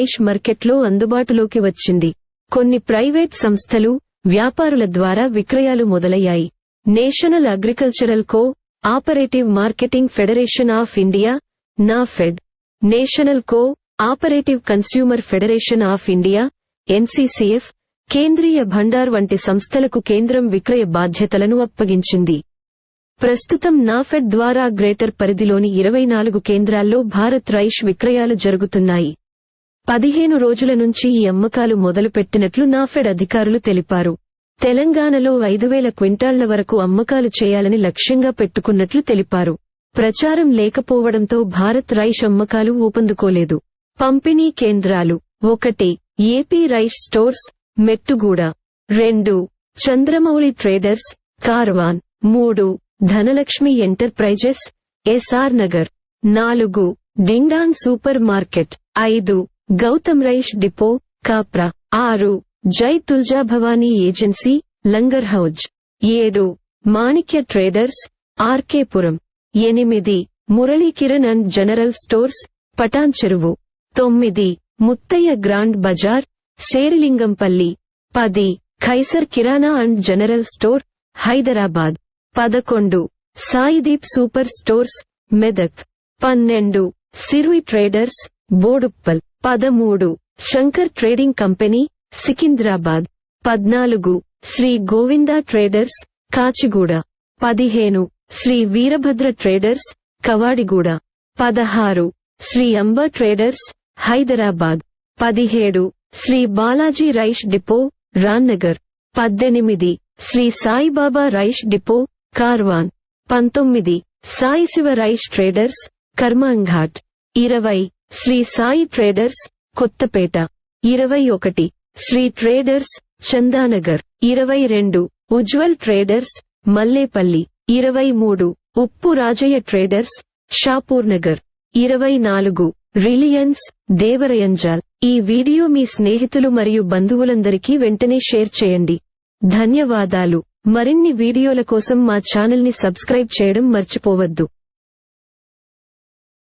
Rice మార్కెట్లో అందుబాటులోకి వచ్చింది. కొన్ని ప్రైవేట్ సంస్థలు వ్యాపారుల ద్వారా విక్రయాలు మొదలయ్యాయి. National agricultural cooperative marketing federation of India NAFED. National cooperative consumer federation of India NCCF Kendriya Bhandar వంటి సంస్థలకు కేంద్రం విక్రయ బాధ్యతలను అప్పగించింది. ప్రస్తుతం నాఫెడ్ ద్వారా గ్రేటర్ పరిధిలోని ఇరవై నాలుగు కేంద్రాల్లో భారత్ రైష్ విక్రయాలు జరుగుతున్నాయి. పదిహేను రోజుల నుంచి ఈ అమ్మకాలు మొదలుపెట్టినట్లు నాఫెడ్ అధికారులు తెలిపారు. తెలంగాణలో ఐదు వేల క్వింటాళ్ళ వరకు అమ్మకాలు చేయాలని లక్ష్యంగా పెట్టుకున్నట్లు తెలిపారు. ప్రచారం లేకపోవడంతో భారత్ రైస్ అమ్మకాలు ఊపందుకోలేదు. పంపిణీ కేంద్రాలు ఒకటి ఏపీ రైస్ స్టోర్స్ మెట్టుగూడ. రెండు చంద్రమౌళి ట్రేడర్స్ కార్వాన్. మూడు ధనలక్ష్మి ఎంటర్ప్రైజెస్ ఎస్ఆర్ నగర్. నాలుగు డిండాంగ్ సూపర్ మార్కెట్. ఐదు గౌతమ్ రైష్ డిపో కాప్రా. ఆరు. జై తుల్జా భవానీ ఏజెన్సీ లంగర్ హౌజ్. ఏడు. మాణిక్య ట్రేడర్స్ ఆర్కేపురం ఎనిమిది. Murali Kiran and general stores Patan Cheruvu. తొమ్మిది. Muthaiah grand bazaar Serilingampally. పది. Khaiser Kirana and general store Hyderabad. పదకొండు. Saideep super stores Medak. పన్నెండు. సిరుయి ట్రేడర్స్ బోడుప్పల్. పదమూడు. Shankar trading company Secunderabad. పద్నాలుగు. శ్రీ గోవింద ట్రేడర్స్ కాచిగూడ. పదిహేను. శ్రీ వీరభద్ర ట్రేడర్స్ కవాడిగూడ. పదహారు. శ్రీ అంబ ట్రేడర్స్ హైదరాబాద్. పదిహేడు. శ్రీ బాలాజీ రైస్ డిపో రాన్నగర్ పద్దెనిమిది. Sri Saibaba rice depot Karwan. పంతొమ్మిది. Sai Shiva rice traders Karmanghat. ఇరవై. శ్రీ సాయి ట్రేడర్స్ కొత్తపేట. ఇరవై ఒకటి. శ్రీ ట్రేడర్స్ చందానగర్. ఇరవై రెండు. ఉజ్వల్ ట్రేడర్స్ మల్లేపల్లి. ఇరవై మూడు. ఉప్పు రాజయ్య ట్రేడర్స్ షాపూర్నగర్ ఇరవై నాలుగు. రిలియన్స్ దేవరయంజాల్. ఈ వీడియో మీ స్నేహితులు మరియు బంధువులందరికీ వెంటనే షేర్ చేయండి. ధన్యవాదాలు. మరిన్ని వీడియోల కోసం మా ఛానల్ని సబ్స్క్రైబ్ చేయడం మర్చిపోవద్దు.